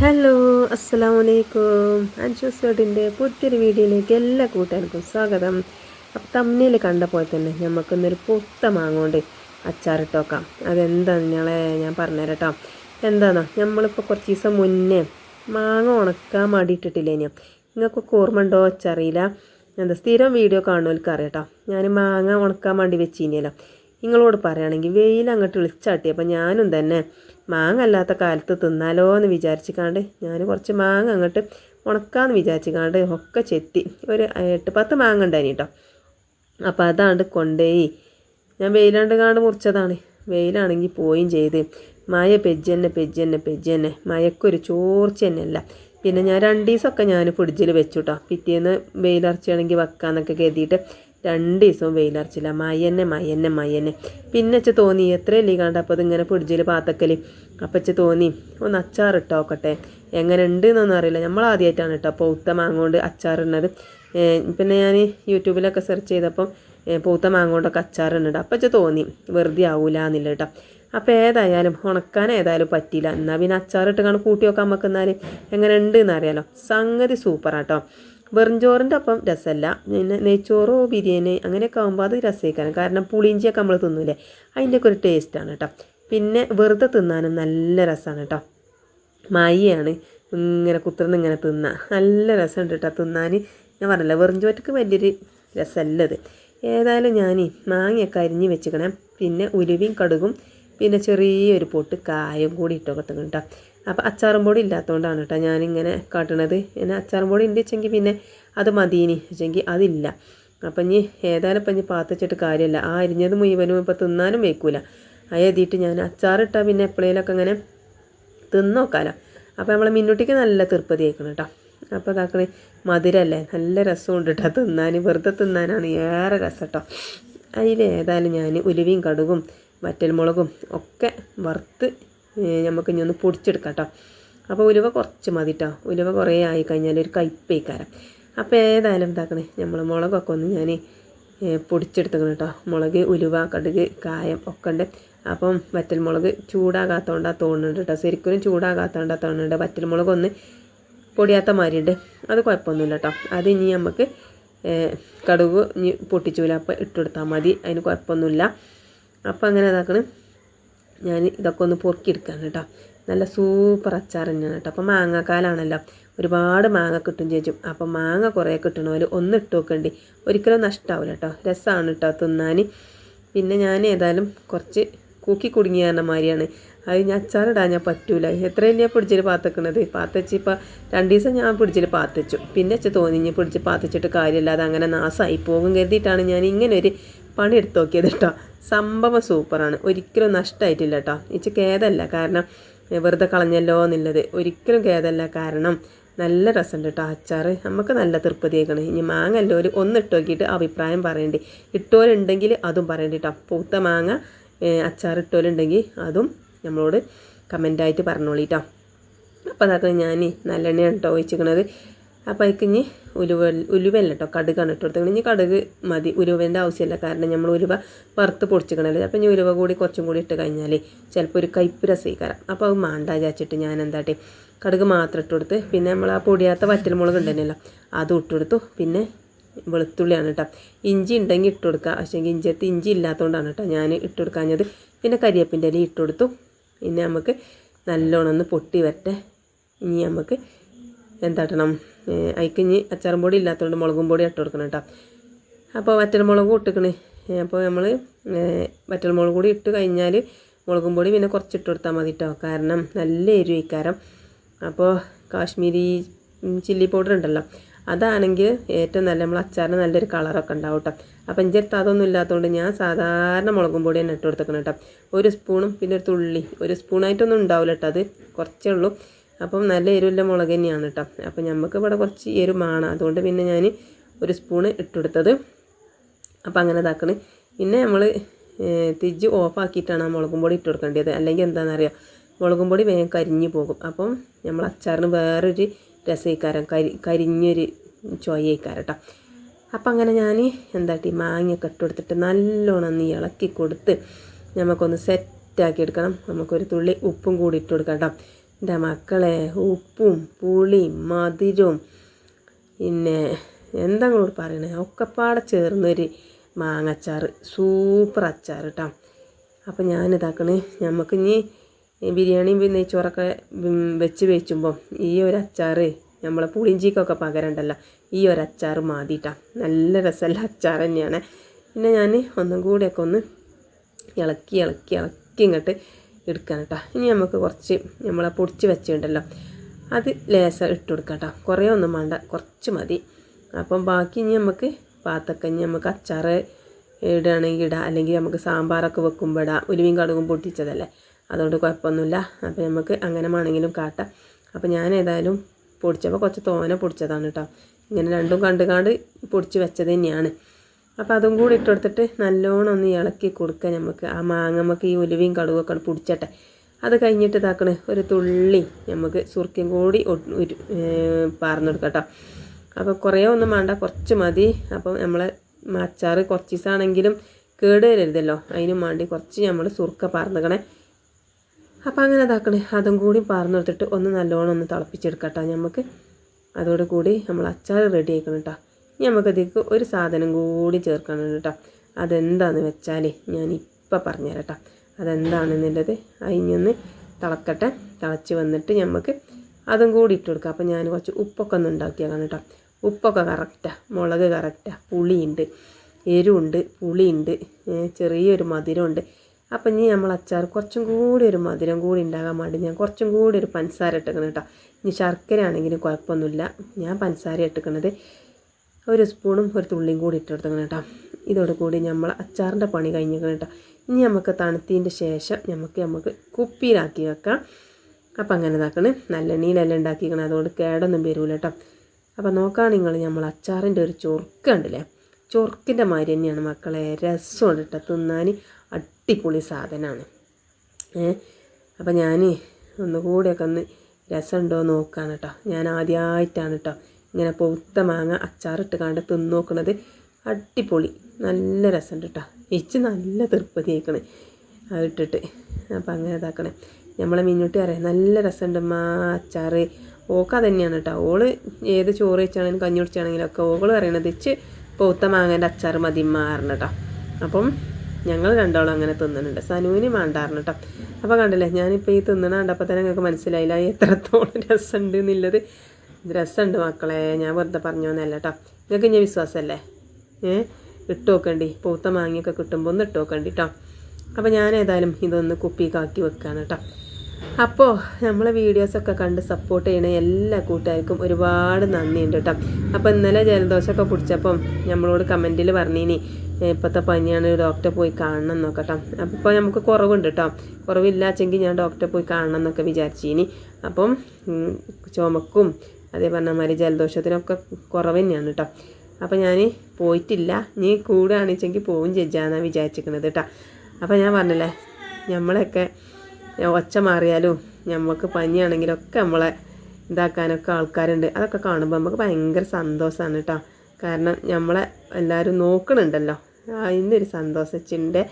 Hello അസ്സലാമു അലൈക്കും അൻഷൂസോട്ടിന്റെ പുതിയൊരു വീഡിയോയിലേക്ക് എല്ലാ കൂട്ടുകാർക്കും സ്വാഗതം. അപ്പം തമ്മിൽ കണ്ട പോലെ തന്നെ നമുക്കിന്നൊരു പൊത്ത മാങ്ങോണ്ട് അച്ചാറിട്ടോക്കാം അതെന്താ ഞങ്ങളെ ഞാൻ പറഞ്ഞുതരാം കേട്ടോ എന്താണോ നമ്മളിപ്പോൾ കുറച്ച് ദിവസം മുന്നേ മാങ്ങ ഉണക്കാൻ വേണ്ടിയിട്ടിട്ടില്ലേ ഞാൻ? നിങ്ങൾക്കൊക്കെ ഓർമ്മ ഉണ്ടോ അച്ചറിയില്ല എന്താ സ്ഥിരം വീഡിയോ കാണുന്നവർക്ക് അറിയാം ഞാൻ മാങ്ങ ഉണക്കാൻ വേണ്ടി വെച്ചിനല്ലോ. നിങ്ങളോട് പറയുകയാണെങ്കിൽ വെയിൽ അങ്ങോട്ട് വിളിച്ചാട്ടി അപ്പം ഞാനും തന്നെ മാങ്ങ അല്ലാത്ത കാലത്ത് തിന്നാലോ എന്ന് വിചാരിച്ചിക്കാണ്ട് ഞാൻ കുറച്ച് മാങ്ങ അങ്ങോട്ട് ഉണക്കാന്ന് വിചാരിച്ചിക്കാണ്ട് ഒക്കെ ചെത്തി. ഒരു എട്ട് പത്ത് മാങ്ങ ഉണ്ടായിനി കേട്ടോ അപ്പോൾ അതാണ്ട് കൊണ്ടുപോയി ഞാൻ വെയിലാണ്ട് കാണ്ട് മുറിച്ചതാണ്. വെയിലാണെങ്കിൽ പോയും ചെയ്ത്. മായ പെജ്ജ് തന്നെ പെജ്ജ് തന്നെ പെജ്ജ് തന്നെ മയക്കൊരു ചോർച്ച തന്നെയല്ല പിന്നെ ഞാൻ രണ്ട് ദിവസമൊക്കെ ഞാൻ ഫ്രിഡ്ജിൽ വെച്ചു കേട്ടോ പിറ്റേന്ന് വെയിലറച്ചാണെങ്കിൽ വെക്കാന്നൊക്കെ കരുതിയിട്ട് രണ്ട് ദിവസവും വെയിലറച്ചില്ല മയന്നെ മയന്നെ മയന്നെ. പിന്നെ അച്ഛ തോന്നി എത്രയല്ലേ കണ്ട? അപ്പോൾ ഇതിങ്ങനെ ഫ്രിഡ്ജിൽ പാത്തക്കൽ അപ്പം അച്ഛ തോന്നി ഒന്ന് അച്ചാറിട്ട് നോക്കട്ടെ എങ്ങനെ ഉണ്ട് എന്നൊന്നും അറിയില്ല. നമ്മൾ ആദ്യമായിട്ടാണ് കേട്ടോ പൗത്ത മാങ്ങ കൊണ്ട് അച്ചാറിടുന്നത് പിന്നെ ഞാൻ യൂട്യൂബിലൊക്കെ സെർച്ച് ചെയ്തപ്പം പൂത്ത മാങ്ങ കൊണ്ടൊക്കെ അച്ചാറിടുന്നുണ്ട് അപ്പം അച്ഛ തോന്നി വെറുതെ ആവൂല എന്നില്ല കേട്ടോ. അപ്പോൾ ഏതായാലും ഉണക്കാൻ ഏതായാലും പറ്റിയില്ല. എന്നാൽ പിന്നെ അച്ചാറിട്ട് കാണും കൂട്ടി വെക്കാൻ നമുക്ക് എന്നാൽ എങ്ങനെ ഉണ്ട് എന്നറിയാലോ സംഗതി സൂപ്പറാട്ടോ വെറുംചോറിന്റെ ഒപ്പം രസമല്ല പിന്നെ നെയ്ച്ചോറോ ബിരിയാണി അങ്ങനെയൊക്കെ ആകുമ്പോൾ അത് രസമായിക്കാരം കാരണം പുളിഞ്ചിയൊക്കെ നമ്മൾ തിന്നൂലേ? അതിന്റെയൊക്കെ ഒരു ടേസ്റ്റാണ് കേട്ടോ പിന്നെ വെറുതെ തിന്നാനും നല്ല രസമാണ് കേട്ടോ മായിയാണ് ഇങ്ങനെ കുത്തിർന്ന് ഇങ്ങനെ തിന്നാൻ നല്ല രസമുണ്ട് കേട്ടോ തിന്നാൻ ഞാൻ പറഞ്ഞില്ല വെറുംചോറ്റക്ക് വലിയൊരു രസമല്ലത് ഏതായാലും ഞാൻ മാങ്ങയൊക്കെ അരിഞ്ഞ് വെച്ചിക്കണേ. പിന്നെ ഉലുവയും കടുകും പിന്നെ ചെറിയൊരു പൊട്ട് കായം കൂടി ഇട്ടൊക്കെ കേട്ടോ അപ്പോൾ അച്ചാറും പൊടി ഇല്ലാത്തതുകൊണ്ടാണ് കേട്ടോ ഞാനിങ്ങനെ കാട്ടണത്. പിന്നെ അച്ചാറും പൊടി ഉണ്ട് വെച്ചെങ്കിൽ പിന്നെ അത് മതിയിനി വെച്ചെങ്കിൽ അതില്ല. അപ്പം ഇനി ഏതായാലും ഇപ്പം ഇനി പാത്തിച്ചിട്ട് കാര്യമില്ല ആ അരിഞ്ഞത് മുഴുവനും ഇപ്പോൾ തിന്നാനും വെക്കൂല. അത് എഴുതിയിട്ട് ഞാൻ അച്ചാറിട്ടാൽ പിന്നെ എപ്പോഴേലൊക്കെ അങ്ങനെ തിന്നോക്കാലോ. അപ്പോൾ നമ്മളെ മിന്നുട്ടിക്ക് നല്ല തീർപ്പതി ആയിക്കണം കേട്ടോ അപ്പോൾ ഇതാക്കണ മധുരല്ലേ? നല്ല രസമുണ്ട് കേട്ടോ തിന്നാൻ വെറുതെ തിന്നാനാണ് ഏറെ രസം കേട്ടോ അതിൽ ഏതായാലും ഞാൻ ഉലുവയും കടുകും വറ്റൽമുളകും ഒക്കെ വറുത്ത് നമുക്ക് ഇനി ഒന്ന് പൊടിച്ചെടുക്കാം കേട്ടോ അപ്പോൾ ഉലുവ കുറച്ച് മതി കേട്ടോ ഉലുവ കുറേ ആയി കഴിഞ്ഞാൽ ഒരു കയ്പ്പേക്കാരം. അപ്പോൾ ഏതായാലും എന്താക്കണേ നമ്മൾ മുളകൊക്കെ ഒന്ന് ഞാൻ പൊടിച്ചെടുത്തേക്കണം കേട്ടോ മുളക് ഉലുവ കടുക് കായം ഒക്കെ ഉണ്ട്. അപ്പം വറ്റൽമുളക് ചൂടാകാത്തതുകൊണ്ടാണ് തോന്നുന്നുണ്ട് കേട്ടോ ശരിക്കും ചൂടാകാത്തതുകൊണ്ടാണ് തോന്നുന്നുണ്ട്. വറ്റൽമുളക് ഒന്ന് പൊടിയാത്ത മാതിരിയുണ്ട് അത് കുഴപ്പമൊന്നുമില്ല കേട്ടോ അത് ഇനി നമുക്ക് കടുക് ഇനി പൊട്ടിച്ചൂല. അപ്പോൾ ഇട്ടുകൊടുത്താൽ മതി. അതിന് കുഴപ്പമൊന്നുമില്ല. അപ്പോൾ അങ്ങനെ ഇതാക്കണം. ഞാൻ ഇതൊക്കെ ഒന്ന് പൊറുക്കിയെടുക്കുകയാണ് കേട്ടോ. നല്ല സൂപ്പർ അച്ചാർ തന്നെയാണ് കേട്ടോ. അപ്പോൾ മാങ്ങാക്കാലാണല്ലോ. ഒരുപാട് മാങ്ങ കിട്ടും ചേച്ചും. അപ്പോൾ മാങ്ങ കുറേ കിട്ടണവർ ഒന്ന് ഇട്ട് നോക്കണ്ടി. ഒരിക്കലും നഷ്ടമാവില്ല കേട്ടോ. രസമാണ് കേട്ടോ തിന്നാൻ. പിന്നെ ഞാൻ ഏതായാലും കുറച്ച് കൂക്കി കുടുങ്ങി പറഞ്ഞ മാതിരിയാണ്. അത് ഞാൻ അച്ചാറിടാൻ ഞാൻ പറ്റൂല. എത്ര ഞാൻ പിടിച്ചിൽ പാത്തക്കണത് പാത്തച്ച് ഇപ്പോൾ രണ്ട് ദിവസം ഞാൻ പിടിച്ചിൽ പാത്തച്ചു പിന്നെ വെച്ച് തോന്നി ഞാൻ പിടിച്ച് പാത്തച്ചിട്ട് കാര്യമില്ല. അത് അങ്ങനെ നാശമായി പോകും കരുതിയിട്ടാണ് ഞാൻ ഇങ്ങനെ ഒരു പണി എടുത്ത് നോക്കിയത് കേട്ടോ. സംഭവം സൂപ്പറാണ്. ഒരിക്കലും നഷ്ടമായിട്ടില്ല കേട്ടോ ഇച്ച് ഖേദമല്ല കാരണം വെറുതെ കളഞ്ഞല്ലോ എന്നുള്ളത് ഒരിക്കലും ഖേദമല്ല കാരണം നല്ല രസമുണ്ട് കേട്ടോ അച്ചാർ നമുക്ക് നല്ല തൃപ്തിയേക്കണം ഇനി മാങ്ങ എല്ലാവരും ഒന്ന് ഇട്ട് നോക്കിയിട്ട് അഭിപ്രായം പറയണ്ടേ. ഇട്ടോലുണ്ടെങ്കിൽ അതും പറയണ്ടേ കേട്ടോ പൂത്ത മാങ്ങ അച്ചാർ ഇട്ടോലുണ്ടെങ്കിൽ അതും നമ്മളോട് കമന്റായിട്ട് പറഞ്ഞോളിട്ടോ അപ്പോൾ അതൊക്കെ ഞാൻ നല്ലെണ്ണയാണ് കേട്ടോ ഒഴിച്ചിരിക്കണത് അപ്പോൾ അതിക്ക് ഇനി ഉലുവ ഉലുവല്ല കേട്ടോ കടുകാണ് ഇട്ട് കൊടുത്തത് ഇനി കടുക് മതി ഉലുവേന്റെ ആവശ്യമില്ല കാരണം നമ്മൾ ഉലുവ വറുത്ത് പൊടിച്ചിക്കണല്ലോ. അപ്പോൾ ഇനി ഉലുവ കൂടി കുറച്ചും കൂടി ഇട്ട് കഴിഞ്ഞാൽ ചിലപ്പോൾ ഒരു കയ്പ്പ് രസീകരം അപ്പോൾ അത് മാണ്ട ചാച്ചിട്ട് ഞാൻ എന്താട്ടെ കടുക് മാത്രം ഇട്ട് കൊടുത്ത് പിന്നെ നമ്മൾ ആ പൊടിയാത്ത വറ്റൽമുളക് ഉണ്ടല്ലോ അതും ഇട്ട് കൊടുത്തു. പിന്നെ വെളുത്തുള്ളിയാണ് കേട്ടോ ഇഞ്ചി ഉണ്ടെങ്കിൽ ഇട്ട് കൊടുക്കുക പക്ഷേ ഇഞ്ചിയത്ത് ഇഞ്ചി ഇല്ലാത്തതുകൊണ്ടാണ് കേട്ടോ ഞാൻ ഇട്ട് കൊടുക്കാഞ്ഞത്. പിന്നെ കരിയേപ്പിന്റെ ഇല ഇട്ട് കൊടുത്തു. പിന്നെ നമുക്ക് നല്ലോണം ഒന്ന് പൊട്ടി വരട്ടെ. ഇനി നമുക്ക് എന്താട്ടണം? അതിക്ക് അച്ചാറും പൊടി ഇല്ലാത്തതുകൊണ്ട് മുളകും പൊടി ഇട്ട് കൊടുക്കണം കേട്ടോ അപ്പോൾ വറ്റൽമുളകും ഇട്ടിക്കണേ. അപ്പോൾ നമ്മൾ വറ്റൽമുളക് കൂടി ഇട്ട് കഴിഞ്ഞാൽ മുളകും പൊടി പിന്നെ കുറച്ച് ഇട്ട് കൊടുത്താൽ മതി കേട്ടോ കാരണം നല്ല എരിവ് ഇക്കാരം അപ്പോൾ കാശ്മീരി ചില്ലി പൗഡർ ഉണ്ടല്ലോ അതാണെങ്കിൽ ഏറ്റവും നല്ല നമ്മൾ അച്ചാറിന് നല്ലൊരു കളറൊക്കെ ഉണ്ടാവും കേട്ടോ അപ്പം എന്റെ അടുത്ത് അതൊന്നും ഇല്ലാത്തതുകൊണ്ട് ഞാൻ സാധാരണ മുളകും പൊടി തന്നെ ഇട്ട് കൊടുത്തേക്കണം കേട്ടോ ഒരു സ്പൂണും പിന്നെ ഒരു തുള്ളി ഒരു സ്പൂണായിട്ടൊന്നും ഉണ്ടാവില്ല കേട്ടോ അത്. കുറച്ചേ ഉള്ളൂ. അപ്പം നല്ല എരിവുള്ള മുളക് തന്നെയാണ് കേട്ടോ അപ്പം നമുക്ക് ഇവിടെ കുറച്ച് എരുമാണ് അതുകൊണ്ട് പിന്നെ ഞാൻ ഒരു സ്പൂണ് ഇട്ടെടുത്തത് അപ്പം അങ്ങനെ ഇതാക്കണ്. പിന്നെ നമ്മൾ തിജ് ഓഫാക്കിയിട്ടാണ് ആ മുളകും പൊടി ഇട്ട് കൊടുക്കേണ്ടത്. അല്ലെങ്കിൽ എന്താണെന്നറിയാം മുളകും പൊടി വേഗം കരിഞ്ഞു പോകും. അപ്പം നമ്മൾ അച്ചാറിന് വേറൊരു രസയിക്കാരം കരി കരിഞ്ഞൊരു ചോയയിക്കാരം കേട്ടോ അപ്പം അങ്ങനെ ഞാൻ എന്താട്ടി? മാങ്ങയൊക്കെ ഇട്ട് കൊടുത്തിട്ട് നല്ലോണം ഒന്ന് ഇളക്കി കൊടുത്ത് നമുക്കൊന്ന് സെറ്റാക്കി എടുക്കണം. നമുക്കൊരു തുള്ളി ഉപ്പും കൂടി ഇട്ട് കൊടുക്കാം കേട്ടോ എന്റെ മക്കളെ ഉപ്പും പുളിയും മധുരവും. പിന്നെ എന്താ നിങ്ങളോട് പറയണേ? ഒക്കെപ്പാടെ ചേർന്നൊരു മാങ്ങച്ചാർ സൂപ്പർ അച്ചാർ കേട്ടോ അപ്പോൾ ഞാനിതാക്കണേ. നമുക്ക് ഇനി ബിരിയാണിയും പിന്നെ നെയ്ച്ചോറൊക്കെ വെച്ച് വെച്ചുമ്പോൾ ഈ ഒരു അച്ചാർ നമ്മളെ പുളിഞ്ചിക്കൊക്കെ പകരണ്ടല്ലോ ഈ ഒരു അച്ചാർ മാതിട്ടാ നല്ല രസമുള്ള അച്ചാർ തന്നെയാണ്. പിന്നെ ഞാൻ ഒന്നും കൂടിയൊക്കെ ഒന്ന് ഇളക്കി ഇളക്കി ഇളക്കി ഇങ്ങോട്ട് എടുക്കാൻ കേട്ടോ ഇനി നമുക്ക് കുറച്ച് നമ്മളെ പൊടിച്ച് വെച്ചിട്ടുണ്ടല്ലോ. അത് ലേസം ഇട്ട് കൊടുക്കാം കേട്ടോ കുറേ ഒന്നും വേണ്ട. കുറച്ച് മതി. അപ്പം ബാക്കി ഇനി നമുക്ക് പാത്തക്കഞ്ഞി നമുക്ക് അച്ചാർ ഇടുകയാണെങ്കിൽ ഇടാം. അല്ലെങ്കിൽ നമുക്ക് സാമ്പാറൊക്കെ വെക്കുമ്പോൾ ഇടാം. ഉലുവയും കടുകും പൊട്ടിച്ചതല്ലേ. അതുകൊണ്ട് കുഴപ്പമൊന്നുമില്ല. അപ്പോൾ നമുക്ക് അങ്ങനെ വേണമെങ്കിലും കാട്ടാം. അപ്പോൾ ഞാൻ ഏതായാലും പൊടിച്ചപ്പോൾ കുറച്ച് തോനെ പൊടിച്ചതാണ് കേട്ടോ ഇങ്ങനെ രണ്ടും കാണ്ട് പൊടിച്ച് വെച്ചത് തന്നെയാണ്. അപ്പോൾ അതും കൂടി ഇട്ടെടുത്തിട്ട് നല്ലോണം ഒന്ന് ഇളക്കി കൊടുക്കുക നമുക്ക് ആ മാങ്ങ നമുക്ക് ഈ ഉലുവയും കടുകൊക്കെ പുടിച്ചട്ടെ. അത് കഴിഞ്ഞിട്ട് ഇതാക്കണേ ഒരു തുള്ളി നമുക്ക് സുർക്കിയും കൂടി പാർന്നു കൊടുക്കാം അപ്പോൾ കുറേ ഒന്നും വേണ്ട കുറച്ച് മതി. അപ്പോൾ നമ്മൾ അച്ചാർ കുറച്ച് ദിവസമാണെങ്കിലും കേട് വരരുതല്ലോ അതിനും വേണ്ടി കുറച്ച് നമ്മൾ സുർക്ക പാർന്നുക്കണേ. അപ്പോൾ അങ്ങനെ ഇതാക്കണേ. അതും കൂടി പാർന്നു കൊടുത്തിട്ട് ഒന്ന് നല്ലോണം ഒന്ന് തിളപ്പിച്ചെടുക്കട്ടോ നമുക്ക് അതോടുകൂടി നമ്മൾ അച്ചാർ റെഡി ആക്കണം കേട്ടോ ഇനി നമുക്കതിലേക്ക് ഒരു സാധനം കൂടി ചേർക്കണം കേട്ടോ. അതെന്താണെന്ന് വെച്ചാൽ ഞാൻ ഇപ്പം പറഞ്ഞുതരാം കേട്ടോ അതെന്താണെന്നുള്ളത് അതിനൊന്ന് തിളക്കട്ടെ. തിളച്ച് വന്നിട്ട് നമുക്ക് അതും കൂടി ഇട്ട് കൊടുക്കാം. അപ്പോൾ ഞാൻ കുറച്ച് ഉപ്പൊക്കെ ഒന്ന് ഉണ്ടാക്കിയേക്കാം കേട്ടോ. ഉപ്പൊക്കെ കറക്റ്റാണ് മുളക് കറക്റ്റാണ് പുളിയുണ്ട്. എരിവുണ്ട്. പുളിയുണ്ട്. ചെറിയൊരു മധുരമുണ്ട്. അപ്പം ഇനി നമ്മൾ അച്ചാർ കുറച്ചും കൂടി ഒരു മധുരം കൂടി ഉണ്ടാകാൻ വേണ്ടി ഞാൻ കുറച്ചും കൂടി ഒരു പഞ്ചസാര ഇട്ടേക്കണം കേട്ടോ. ഇനി ശർക്കര ആണെങ്കിലും കുഴപ്പമൊന്നുമില്ല. ഞാൻ പഞ്ചസാര ഇട്ടിക്കണത് ഒരു സ്പൂണും ഒരു തുള്ളിയും കൂടി ഇട്ടെടുത്തങ്ങനെ കേട്ടോ. ഇതോട് കൂടി നമ്മൾ അച്ചാറിന്റെ പണി കഴിഞ്ഞേക്കണം കേട്ടോ. ഇനി നമുക്ക് തണുത്തതിന്റെ ശേഷം നമുക്ക് നമുക്ക് കുപ്പിയിലാക്കി വെക്കാം. അപ്പം അങ്ങനെ ഇതാക്കണേ. നല്ലെണ്ണയിലെല്ലാം ഉണ്ടാക്കിക്കണം. അതുകൊണ്ട് കേടൊന്നും വരില്ല കേട്ടോ. അപ്പം നോക്കാം നിങ്ങൾ നമ്മൾ അച്ചാറിന്റെ ഒരു ചൊറുക്ക് ഉണ്ടല്ലേ ചൊറുക്കിന്റെ മാതിരി തന്നെയാണ് മക്കളെ. രസമുണ്ട് കേട്ടോ. തിന്നാൻ അടിപൊളി സാധനമാണ്. ഏ? അപ്പം ഞാൻ ഒന്നുകൂടിയൊക്കെ ഒന്ന് രസമുണ്ടോ നോക്കാണ് കേട്ടോ. ഞാൻ ആദ്യമായിട്ടാണ് കേട്ടോ ഇങ്ങനെ പൊത്ത മാങ്ങ അച്ചാറിട്ട് കണ്ട് തിന്നു നോക്കണത് അടിപൊളി. നല്ല രസമുണ്ട് കേട്ടോ ഇച്ച് നല്ല തൃപ്പതി ആയിക്കണേ ഇട്ടിട്ട് അപ്പം അങ്ങനെ ഇതാക്കണേ. നമ്മളെ മിന്നുട്ടി അറിയാം നല്ല രസമുണ്ട് മാ അച്ചാറ്. ഓക്ക തന്നെയാണ് കേട്ടോ ഓൾ ഏത് ചോറ് വെച്ചാണെങ്കിലും കഞ്ഞി കുടിച്ചാണെങ്കിലും ഒക്കെ ഓൾ പറയണത് ഇച്ച് പൊത്ത മാങ്ങേന്റെ അച്ചാറ് മതി മാറണം കേട്ടോ അപ്പം ഞങ്ങൾ രണ്ടാളും അങ്ങനെ തിന്നുന്നുണ്ട് സനുവിന് വേണ്ടായിരുന്നു കേട്ടോ അപ്പോൾ കണ്ടില്ലേ ഞാനിപ്പോൾ ഈ തിന്നണ കണ്ടപ്പോൾ തന്നെ ഞങ്ങൾക്ക് മനസ്സിലായില്ല എത്രത്തോളം രസമുണ്ട് എന്നുള്ളത്. രസമുണ്ട് മക്കളെ. ഞാൻ വെറുതെ പറഞ്ഞു വന്നല്ല കേട്ടോ നിങ്ങൾക്ക് ഞാൻ വിശ്വാസമല്ലേ ഏ? ഇട്ട് നോക്കണ്ടി. പൂത്ത മാങ്ങയൊക്കെ കിട്ടുമ്പോൾ ഒന്ന് ഇട്ട് നോക്കണ്ടി കേട്ടോ അപ്പോൾ ഞാൻ ഏതായാലും ഇതൊന്ന് കുപ്പി കുപ്പിക്കാക്കി വെക്കുകയാണ് കേട്ടോ അപ്പോൾ നമ്മളെ വീഡിയോസൊക്കെ കണ്ട് സപ്പോർട്ട് ചെയ്യണ എല്ലാ കൂട്ടുകാർക്കും ഒരുപാട് നന്ദിയുണ്ട് കേട്ടോ അപ്പോൾ ഇന്നലെ ജലദോഷമൊക്കെ പിടിച്ചപ്പം നമ്മളോട് കമന്റിൽ പറഞ്ഞിനി ഇപ്പോഴത്തെ പനിയാണ് ഡോക്ടറെ പോയി കാണണം എന്നൊക്കെ കേട്ടോ അപ്പോൾ നമുക്ക് കുറവുണ്ട് കേട്ടോ കുറവില്ലാച്ചെങ്കിൽ ഞാൻ ഡോക്ടറെ പോയി കാണണം എന്നൊക്കെ വിചാരിച്ചിനി. അപ്പം ചുമക്കും അതേ പറഞ്ഞ മാതിരി ജലദോഷത്തിനൊക്കെ കുറവ് തന്നെയാണ് കേട്ടോ അപ്പോൾ ഞാൻ പോയിട്ടില്ല. നീ കൂടുകയാണെച്ചെങ്കിൽ പോവും ജഡ്ജാന്നാണ് വിചാരിച്ചിരിക്കുന്നത് കേട്ടോ അപ്പോൾ ഞാൻ പറഞ്ഞല്ലേ നമ്മളൊക്കെ ഒച്ച മാറിയാലും നമുക്ക് പനിയാണെങ്കിലൊക്കെ നമ്മളെ ഇതാക്കാനൊക്കെ ആൾക്കാരുണ്ട്. അതൊക്കെ കാണുമ്പോൾ നമുക്ക് ഭയങ്കര സന്തോഷമാണ് കേട്ടോ കാരണം നമ്മളെ എല്ലാവരും നോക്കണുണ്ടല്ലോ. അതിന്റെ സന്തോഷിച്ചിന്റെ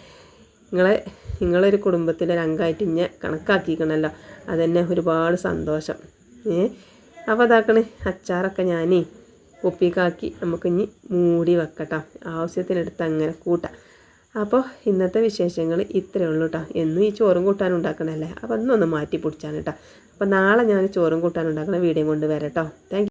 നിങ്ങളെ നിങ്ങളൊരു കുടുംബത്തിലെ ഒരു അംഗമായിട്ട് ഇന്നെ കണക്കാക്കിക്കണല്ലോ. അതന്നെ ഒരുപാട് സന്തോഷം. ഏ? അപ്പോൾ അതാക്കണേ അച്ചാറൊക്കെ ഞാനേ നമുക്ക് ഇനി മൂടി വെക്കട്ടോ. ആവശ്യത്തിനെടുത്ത് അങ്ങനെ കൂട്ടാം. അപ്പോൾ ഇന്നത്തെ വിശേഷങ്ങൾ ഇത്രയേ ഉള്ളൂ കേട്ടോ എന്നും ഈ ചോറും കൂട്ടാനും ഉണ്ടാക്കണല്ലേ? അപ്പോൾ ഇന്നൊന്ന് മാറ്റി പിടിച്ചാണ് കേട്ടോ അപ്പോൾ നാളെ ഞാൻ ചോറും കൂട്ടാനും ഉണ്ടാക്കണ വീഡിയോ കൊണ്ട് വരാം കേട്ടോ താങ്ക്